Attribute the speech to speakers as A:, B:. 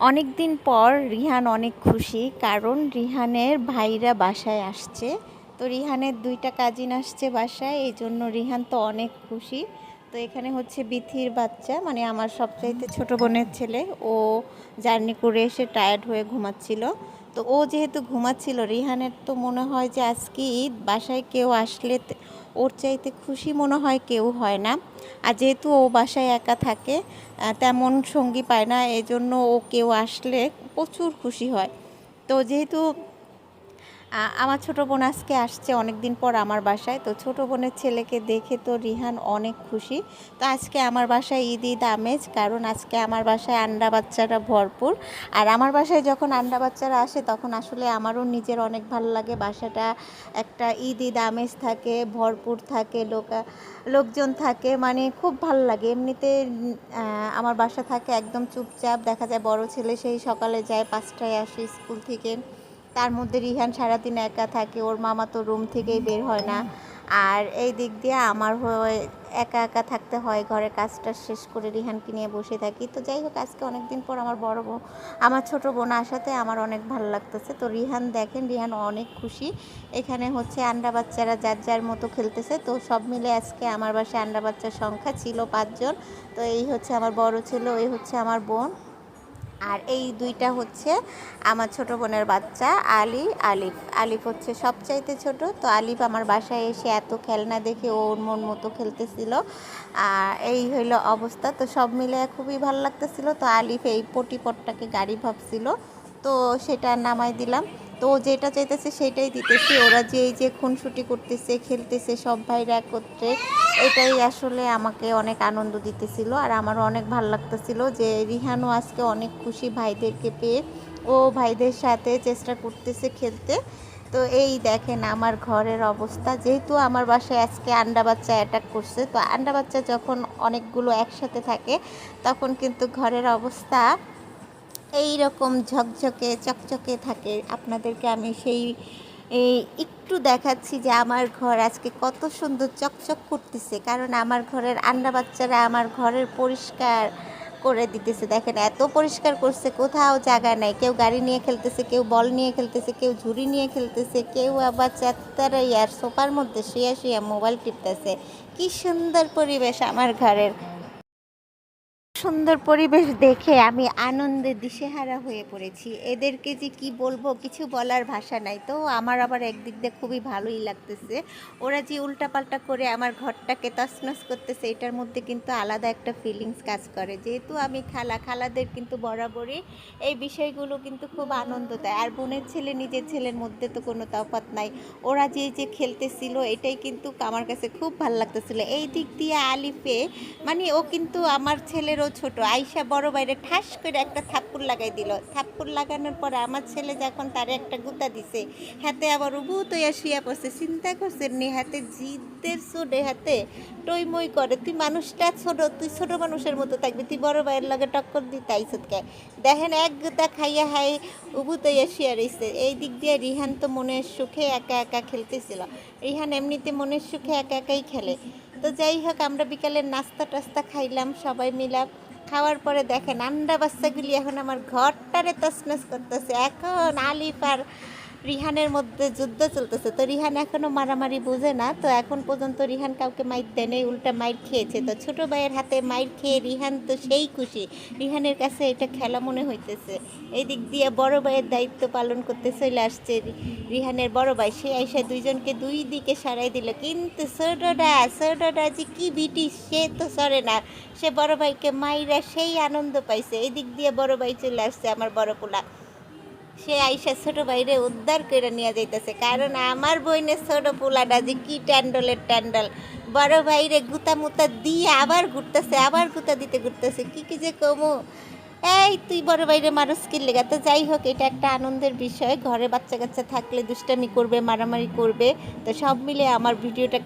A: অনেক দিন পর রিহান অনেক খুশি, কারণ রিহানের ভাইরা বাসায় আসছে। তো রিহানের দুইটা কাজিন আসছে বাসায় এই জন্য রিহান তো অনেক খুশি। তো এখানে হচ্ছে বিথির বাচ্চা মানে আমার সবচাইতে ছোট বোনের ছেলে। ও জার্নি করে এসে টায়ার্ড হয়ে ঘুমাচ্ছিল। তো ও যেহেতু ঘুমাচ্ছিল, রিহানের তো মনে হয় যে আজকে ঈদ, বাসায় কেউ আসলে ওর চাইতে খুশি মনে হয় কেউ হয় না। আর যেহেতু ও বাসায় একা থাকে তেমন সঙ্গী পায় না, এজন্য ও কেউ আসলে প্রচুর খুশি হয়। তো যেহেতু আমার ছোট বোন আজকে আসছে অনেক দিন পর আমার বাসায়। তো ছোট বোনের ছেলেকে দেখে তো রিহান অনেক খুশি। তো আজকে আমার বাসায় ঈদ ঈদ আমেজ, কারণ আজকে আমার বাসায় আন্ডা বাচ্চারা ভরপুর। আর আমার বাসায় যখন আন্ডা বাচ্চারা আসে, তখন আসলে আমারও নিজের অনেক ভালো লাগে। বাসাটা একটা ঈদ ঈদ আমেজ থাকে, ভরপুর থাকে, লোকা, লোকজন থাকে মানে খুব ভালো লাগে। এমনিতে আমার বাসা থাকে একদম চুপচাপ। দেখা যায় বড় ছেলে সেই সকালে যায় পাঁচটায় আসে স্কুল থেকে। তার মধ্যে রিহান সারাদিন একা থাকে, ওর মামা তো রুম থেকেই বের হয় না। আর এই দিক দিয়ে আমার হয়ে একা একা থাকতে হয়, ঘরে কাজটা শেষ করে রিহানকে নিয়ে বসে থাকি। তো যাই হোক, আজকে অনেক দিন পর আমার বড় বোন আমার ছোট বোন আসাতে আমার অনেক ভালো লাগতেছে। তো রিহান দেখেন, রিহান অনেক খুশি। এখানে হচ্ছে আন্ডা বাচ্চারা যার যার মতো খেলতেছে। তো সব মিলে আজকে আমার বাসায় আন্ডা বাচ্চার সংখ্যা ছিল পাঁচজন। তো এই হচ্ছে আমার বড় ছিল এই হচ্ছে আমার বোন। আর এই দুইটা হচ্ছে আমার ছোট বোনের বাচ্চা, আলি, আলিফ। আলিফ হচ্ছে সবচাইতে ছোট। তো আলিফ আমার বাসায় এসে এত খেলনা দেখে ওর মন মতো খেলতেছিল। আর এই হইল অবস্থা। তো সব মিলে খুবই ভালো লাগতেছিল। তো আলিফ এই পটিপটটাকে গাড়ি ভাবছিল। তো সেটা নামাই দিলাম। তো যেটা চাইতেছে সেটাই দিতেছি। ওরা যে এই যে খুনসুটি করতেছে, খেলতেছে, সব ভাইরা একত্রে, এটাই আসলে আমাকে অনেক আনন্দ দিতেছিল। আর আমারও অনেক ভালো লাগতেছিল যে রিহানও আজকে অনেক খুশি ভাইদেরকে পেয়ে। ও ভাইদের সাথে চেষ্টা করতেছে খেলতে। তো এই দেখেন আমার ঘরের অবস্থা। যেহেতু আমার বাসায় আজকে আন্ডা বাচ্চা অ্যাটাক করছে, তো আন্ডা বাচ্চা যখন অনেকগুলো একসাথে থাকে, তখন কিন্তু ঘরের অবস্থা এই রকম ঝকঝকে, চকচকে থাকে। আপনাদেরকে আমি সেই একটু দেখাচ্ছি যে আমার ঘর আজকে কত সুন্দর চকচক করতেছে। কারণ আমার ঘরের আন্ডা বাচ্চারা আমার ঘরের পরিষ্কার করে দিতেছে। দেখেন, এত পরিষ্কার করছে, কোথাও জায়গা নাই। কেউ গাড়ি নিয়ে খেলতেছে, কেউ বল নিয়ে খেলতেছে, কেউ ঝুড়ি নিয়ে খেলতেছে, কেউ আবার চারতারা ইয়ার সোফার মধ্যে শুয়ে শুয়ে মোবাইল টিপতেছে। কি সুন্দর পরিবেশ আমার ঘরের। সুন্দর পরিবেশ দেখে আমি আনন্দে দিশেহারা হয়ে পড়েছি। এদেরকে যে কি বলব, কিছু বলার ভাষা নাই। তো আমার আবার একদিক দিয়ে খুবই ভালোই লাগতেছে। ওরা যে উল্টাপাল্টা করে আমার ঘরটাকে তছনছ করতেছে, এটার মধ্যে কিন্তু আলাদা একটা ফিলিংস কাজ করে। যেহেতু আমি খালা, খালাদের কিন্তু বরাবরই এই বিষয়গুলো কিন্তু খুব আনন্দ দেয়। আর বোনের ছেলে, নিজের ছেলের মধ্যে তো কোনো তফাৎ নাই। ওরা যে যে খেলতেছিল, এটাই কিন্তু আমার কাছে খুব ভালো লাগতেছিল। এই দিক দিয়ে আলিফে মানে ও কিন্তু আমার ছেলেরও ছোট, আইসা বড় বাইরে ঠাস করে একটা থাপ্পড় লাগাই দিল। থাপ্পড় লাগানোর পরে আমার ছেলে যখন তারে একটা গুতা দিছে, হাতে আবার উবু তৈয়া শুয়ে পড়ছে। চিন্তা করছে, নি হাতে জিদের সোডে হাতে টইমই করে। তুই মানুষটা ছোট, তুই ছোট মানুষের মতো থাকবি। তুই বড় ভাইয়ের লগে টক্কর দিতে আইসত কে? দেখেন এক গুতা খাইয়া হাই উবু তৈয়া শুয়ে রইছে। এই দিক দিয়ে রিহান তো মনের সুখে একা একা খেলতেছিল। রিহান এমনিতে মনের সুখে একা একাই খেলে। তো যাই হোক, আমরা বিকালের নাস্তা টাস্তা খাইলাম সবাই মিলাম খাওয়ার পরে দেখেন আন্ডা বাচ্চাগুলি এখন আমার ঘরটারে তসনস করতেছে। এখন আলিফ আর রিহানের মধ্যে যুদ্ধ চলতেছে। তো রিহান এখনও মারামারি বোঝে না, তো এখন পর্যন্ত রিহান কাউকে মাইর দেয় নেই, উল্টা মাইর খেয়েছে। তো ছোট ভাইয়ের হাতে মাইর খেয়ে রিহান তো সেই খুশি। রিহানের কাছে এটা খেলা মনে হইতেছে। এই দিক দিয়ে বড় ভাইয়ের দায়িত্ব পালন করতে চলে আসছে রিহানের বড় ভাই। সে এসে দুইজনকে দুই দিকে সারাই দিল। কিন্তু ছোটটা ছোটটা যে কি বিটি, সে তো সরে না। সে বড় ভাইকে মাইরা সেই আনন্দ পাইছে। এই দিক দিয়ে বড় ভাই চলে আসছে আমার বড় পোলা। সে আইসা ছোট বাইরে উদ্ধার করে নিয়ে যাইতেছে। কারণ আমার বইনের ছোট পোলাটা যে কি ট্যান্ডলের ট্যান্ডল। বড় ভাইরে গুতা মুতা দিয়ে আবার ঘুরতেছে, আবার গুতা দিতে ঘুরতেছে। কি কি যে কমু। এই তুই বড় বাইরে মানুষ কি লেগা? তো যাই হোক, এটা একটা আনন্দের বিষয়। ঘরে বাচ্চা কাচ্চা থাকলে দুষ্টামি করবে, মারামারি করবে। তো সব মিলে আমার ভিডিওটা